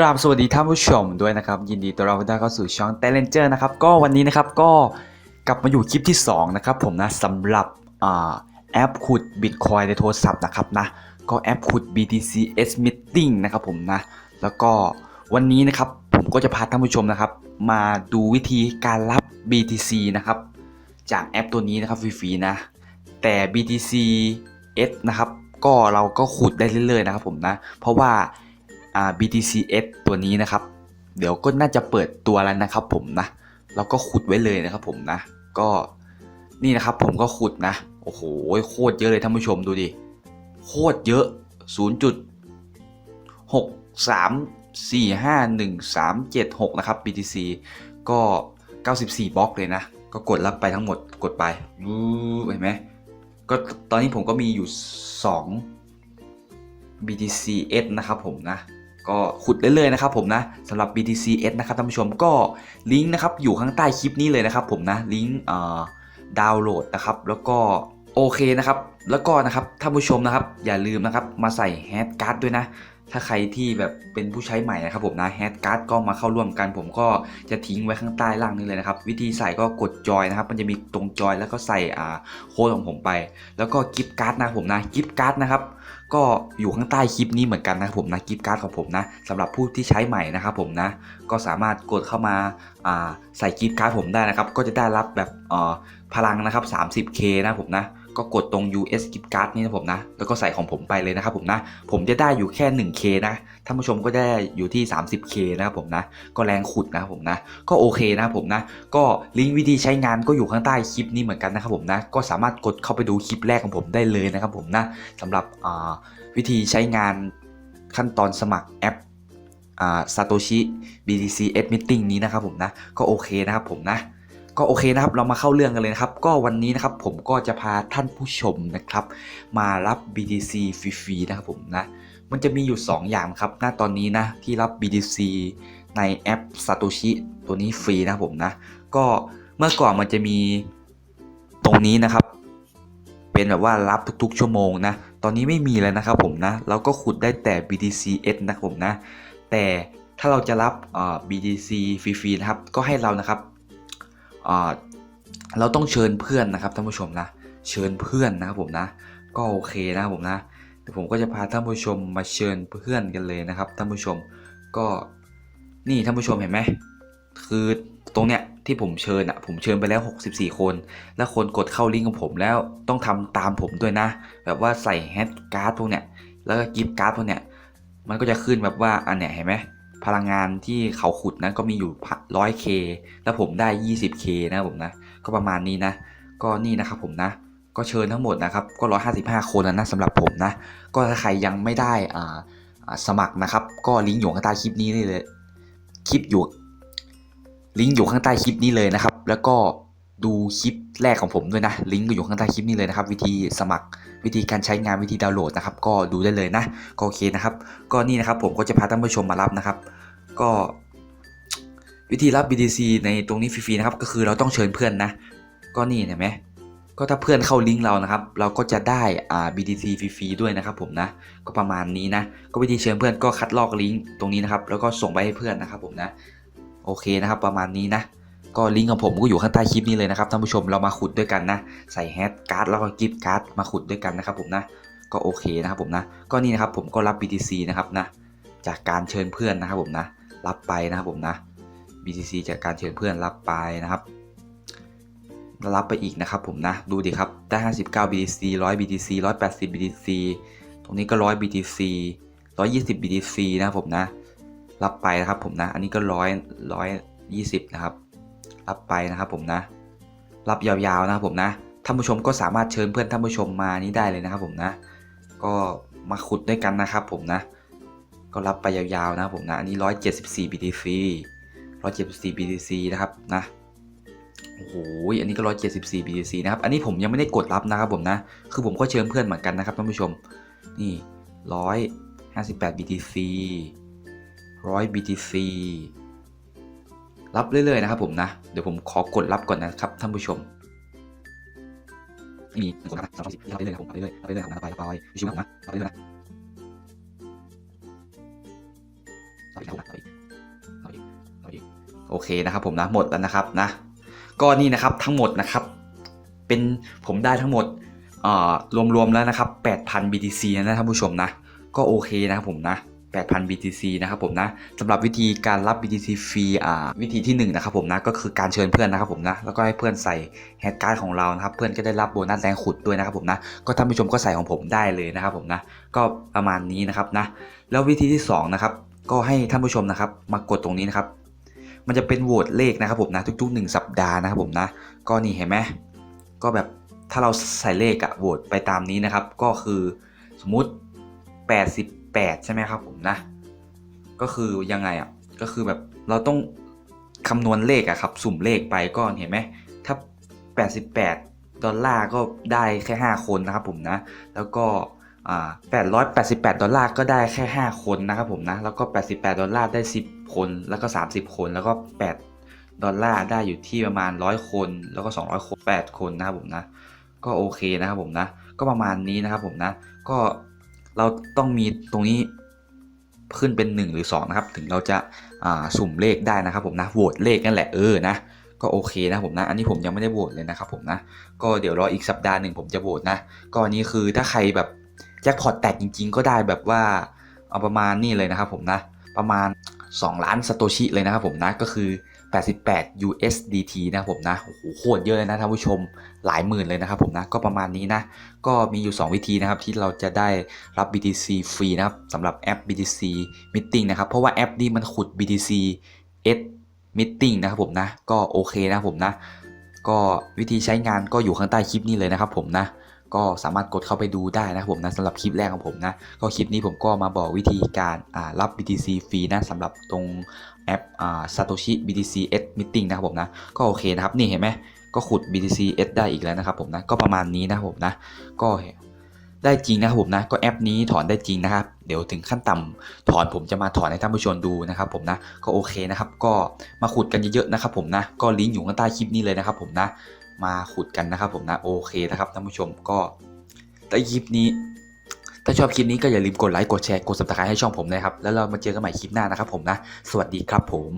กราบสวัสดีท่านผู้ชมด้วยนะครับ ยินดีต้อนรับเข้าสู่ช่อง t ต l e n g e r นะครับก็วันนี้นะครับก็กลับมาอยู่คลิปที่ 2 นะครับผมนะสำหรับอแอปขุด Bitcoin ในโทรศัพท์นะครับนะก็แอปขุด BTCS Meeting นะครับผมนะ แล้วก็วันนี้นะครับผมก็จะพาท่านผู้ชมนะครับ มาดูวิธีการรับ BTC นะครับจากแอปตัวนี้นะครับฟรีๆนะ แต่ BTCS นะครับก็เราก็ขุดได้เรื่อยๆนะครับผมนะ เพราะว่า BTCS ตัวนี้นะครับ เดี๋ยวก็น่าจะเปิดตัวแล้วนะครับ ผมนะเราก็ขุดไว้เลยนะครับ ผมนะ ก็นี่นะครับ ผมก็ขุดนะ โอ้โหโคตรเยอะเลยท่านผู้ชมดูดิโคตรเยอะ 0.6 3 4 5 1 3 7 6 นะครับ BTC ก็ 94 บล็อกเลยนะ ก็กดรับไปทั้งหมดกดไปเห็นไหมก็ตอนนี้ผมก็มีอยู่ 2 BTCS นะครับผมนะ ก็ขุดได้เลยนะครับผมนะสำหรับ BTCS นะครับท่านผู้ชมก็ลิงก์นะครับอยู่ข้างใต้คลิปนี้เลยนะครับผมนะลิงก์ดาวน์โหลดนะครับแล้วก็โอเคนะครับแล้วก็นะครับท่านผู้ชมนะครับอย่าลืมนะครับมาใส่แฮชการ์ดด้วยนะถ้าใครที่แบบเป็นผู้ใช้ใหม่นะครับผมนะแฮชการ์ดก็มาเข้าร่วมกันผมก็จะทิ้งไว้ข้างใต้ล่างนี้เลยนะครับ วิธีใส่ก็กดจอยนะครับ มันจะมีตรงจอยแล้วก็ใส่อ่าโค้ดของผมไป แล้วก็กิฟต์การ์ดนะผมนะกิฟต์การ์ดนะครับ ก็อยู่ข้างใต้คลิปนี้เหมือนกันนะครับผมนะกิฟต์การ์ดของผมนะสำหรับผู้ที่ใช้ใหม่นะครับผมนะก็สามารถกดเข้ามาาใส่กิฟต์การ์ดผมได้นะครับ ก็จะได้รับแบบพลังนะครับ 30k นะครับผมนะ ก็กดตรง US gift card นี่นะผมนะ แล้วก็ใส่ของผมไปเลยนะครับผมนะ ผมจะได้อยู่แค่ 1k นะ ท่านผู้ชมก็ได้อยู่ที่ 30k นะครับผมนะ ก็แรงขุดนะครับผมนะ ก็โอเคนะผมนะ ก็ลิงก์วิธีใช้งานก็อยู่ข้างใต้คลิปนี้เหมือนกันนะครับผมนะ ก็สามารถกดเข้าไปดูคลิปแรกของผมได้เลยนะครับผมนะสำหรับวิธีใช้งานขั้นตอนสมัครแอปอ่า Satoshi BTC S Meeting นี้นะครับผมนะ ก็โอเคนะครับผมนะ ก็โอเคนะครับเรามาเข้าเรื่องกันเลยนะครับ ก็วันนี้นะครับผมก็จะพาท่านผู้ชมนะครับ มารับ BTC ฟรีๆนะครับผมนะมันจะมีอยู่ 2 อย่างครับณตอนนี้นะที่รับ BTC ในแอป Satoshi ตัวนี้ฟรีนะครับผมนะ ก็เมื่อก่อนมันจะมีตรงนี้นะครับ เป็นแบบว่ารับทุกๆ ชั่วโมงนะ ตอนนี้ไม่มีแล้วนะครับผมนะเราก็ขุดได้แต่ BTCS นะครับผมนะ แต่ถ้าเราจะรับ BTC ฟรีๆนะครับ ก็ให้เรานะครับ เราต้องเชิญเพื่อนนะครับท่านผู้ชมนะ เชิญเพื่อนนะครับผมนะ ก็โอเคนะครับผมนะเดี๋ยวผมก็จะพาท่านผู้ชมมาเชิญเพื่อนกันเลยนะครับท่านผู้ชมก็นี่ท่านผู้ชมเห็นไหมคือตรงเนี้ยที่ผมเชิญอะผมเชิญไปแล้ว 64 คน แล้วคนกดเข้าลิงก์ของผมแล้วต้องทำตามผมด้วยนะ แบบว่าใส่แฮชการ์ดพวกเนี้ยแล้วก็กิฟต์การ์ดพวกเนี้ยมันก็จะขึ้นแบบว่าอันเนี้ยเห็นไหม พลังงานที่เขาขุดนะก็มีอยู่ 100k แล้วผมได้ 20k นะผมนะ ก็ประมาณนี้นะ ก็นี่นะครับผมนะ ก็เชิญทั้งหมดนะครับ ก็ 155 คนแล้วนะสำหรับผมนะ ก็ถ้าใครยังไม่ได้อ่าสมัครนะครับ ก็ลิงก์อยู่ข้างใต้คลิปนี้เลย คลิปอยู่ ลิงก์อยู่ข้างใต้คลิปนี้เลยนะครับ แล้วก็ ดูคลิปแรกของผมด้วยนะ ลิงก์ก็อยู่ข้างใต้คลิปนี้เลยนะครับ วิธีสมัครวิธีการใช้งานวิธีดาวน์โหลดนะครับ ก็ดูได้เลยนะก็โอเคนะครับ ก็นี่นะครับผมก็จะพาท่านผู้ชมมารับนะครับ ก็วิธีรับ BTC ในตรงนี้ฟรีๆนะครับ ก็คือเราต้องเชิญเพื่อนนะ ก็นี่เห็นไหมก็ถ้าเพื่อนเข้าลิงก์เรานะครับ เราก็จะได้อ่า BTC ฟรีๆด้วยนะครับผมนะ ก็ประมาณนี้นะ ก็วิธีเชิญเพื่อนก็คัดลอกลิงก์ตรงนี้นะครับ แล้วก็ส่งไปให้เพื่อนนะครับผมนะ โอเคนะครับ ประมาณนี้นะ ก็ลิงก์ของผมก็อยู่ข้างใต้คลิปนี้เลยนะครับท่านผู้ชมเรามาขุดด้วยกันนะ ใส่แฮชการ์ดแล้วก็กิฟต์การ์ดมาขุดด้วยกันนะครับผมนะก็โอเคนะครับผมนะก็นี่นะครับผมก็รับ BTC นะครับนะจากการเชิญเพื่อนนะครับผมนะ รับไปนะครับผมนะ BTC จากการเชิญเพื่อนรับไปนะครับรับไปอีกนะครับผมนะดูดิครับได้ 59 BTC 100 BTC 180 BTC ตรงนี้ก็ 100 BTC 120 BTC นะครับผมนะ รับไปนะครับผมนะ อันนี้ก็ 100 120 นะครับ รับไปนะครับผมนะ รับยาวๆนะครับผมนะท่านผู้ชมก็สามารถเชิญเพื่อนท่านผู้ชมมานี้ได้เลยนะครับผมนะ ก็มาขุดด้วยกันนะครับผมนะ ก็รับไปยาวๆนะครับผมนะอันนี้ 174 BTC 174 BTC นะครับนะโอ้โหอันนี้ก็ 174 BTC นะครับ อันนี้ผมยังไม่ได้กดรับนะครับผมนะ คือผมก็เชิญเพื่อนเหมือนกันนะครับท่านผู้ชม นี่ 158 BTC 100 BTC รับเรื่อยๆนะครับผมนะ เดี๋ยวผมขอกดรับก่อนนะครับท่านผู้ชมนี่กดรับสามสิบรับเรื่อยๆผมรับเรื่อยๆรับเรื่อยๆรับนะไปไปไปชิวๆนะรับเรื่อยๆนะเออีกเออีกเอาอีกเอาอีกโอเคนะครับผมนะหมดแล้วนะครับนะก็นี่นะครับทั้งหมดนะครับ เป็นผมได้ทั้งหมดเอ่อรวมๆแล้วนะครับ 8,000 BTC นะท่านผู้ชมนะ ก็โอเคนะครับผมนะ 8,000 BTC นะครับผมนะสำหรับวิธีการรับ BTC ฟรีอ่าวิธีที่1นะครับผมนะก็คือการเชิญเพื่อนนะครับผมนะแล้วก็ให้เพื่อนใส่แฮดการ์ดของเรานะครับเพื่อนก็ได้รับโบนัสแรงขุดด้วยนะครับผมนะก็ท่านผู้ชมก็ใส่ของผมได้เลยนะครับผมนะก็ประมาณนี้นะครับนะแล้ววิธีที่สองนะครับก็ให้ท่านผู้ชมนะครับมากดตรงนี้นะครับมันจะเป็นโหวตเลขนะครับผมนะทุกๆ 1 สัปดาห์นะครับผมนะก็นี่เห็นไหมก็แบบถ้าเราใส่เลขอะโหวตไปตามนี้นะครับ ก็คือสมมุติ 80 8 ใช่ไหมครับผมนะ ก็คือยังไงอะ ก็คือแบบเราต้องคำนวณเลขอะครับ สุ่มเลขไปก็เห็นไหม ถ้า 88 ดอลลาร์ก็ได้แค่ 5 คนนะครับผมนะ แล้วก็อ่า888 ดอลลาร์ก็ได้แค่ 5 คนนะครับผมนะ แล้วก็ 88 ดอลลาร์ได้ 10 คน แล้วก็ 30 คน แล้วก็ 8 ดอลลาร์ได้อยู่ที่ประมาณ 100 คน แล้วก็ 200 คน 8 คนนะครับผมนะ ก็โอเคนะครับผมนะ ก็ประมาณนี้นะครับผมนะ ก็ เราต้องมีตรงนี้ขึ้นเป็น 1 หรือ 2 นะครับ ถึงเราจะาสุ่มเลขได้นะครับผมนะโหวตเลขนั่นแหละเออนะก็โอเคนะผมนะ อันนี้ผมยังไม่ได้โหวตเลยนะครับผมนะ ก็เดี๋ยวรออีกสัปดาห์หนึ่งผมจะโหวตนะ ก็อันนี้คือถ้าใครแบบแจ็คพอตแตกจริง ๆ ก็ได้แบบว่าเอาประมาณนี่เลยนะครับผมนะ ประมาณ 2 ล้านสโตชิเลยนะครับผมนะก็คือ 88 USDT นะผมนะโอ้โหโคตรเยอะเลยนะท่านผู้ชมหลายหมื่นเลยนะครับผมนะก็ประมาณนี้นะ ก็มีอยู่ 2 วิธีนะครับที่เราจะได้รับ BTC ฟรีนะครับสำหรับแอป BTC Meeting นะครับ เพราะว่าแอปนี้มันขุด BTC S Meeting นะครับผมนะ ก็โอเคนะผมนะ ก็วิธีใช้งานก็อยู่ข้างใต้คลิปนี้เลยนะครับผมนะ ก็สามารถกดเข้าไปดูได้นะครับผมนะสำหรับคลิปแรกของผมนะก็คลิปนี้ผมก็มาบอกวิธีการรับ BTC ฟรีนะสำหรับตรงแอปอ่า Satoshi BTC S Meeting นะครับผมนะก็โอเคนะครับนี่เห็นไหมก็ขุด BTC S ได้อีกแล้วนะครับผมนะก็ประมาณนี้นะครับผมนะก็ได้จริงนะครับผมนะก็แอปนี้ถอนได้จริงนะครับ เดี๋ยวถึงขั้นต่ำถอนผมจะมาถอนให้ท่านผู้ชมดูนะครับผมนะก็โอเคนะครับ ก็มาขุดกันเยอะๆนะครับผมนะก็ลิงก์อยู่ข้างใต้คลิปนี้เลยนะครับผมนะ มาขุดกันนะครับผมนะโอเคนะครับท่านผู้ชมก็แต่คลิปนี้ถ้าชอบคลิปนี้ก็อย่าลืมกดไลค์กดแชร์กด subscribe ให้ช่องผมนะครับ แล้วเรามาเจอกันใหม่คลิปหน้านะครับผมนะ สวัสดีครับผม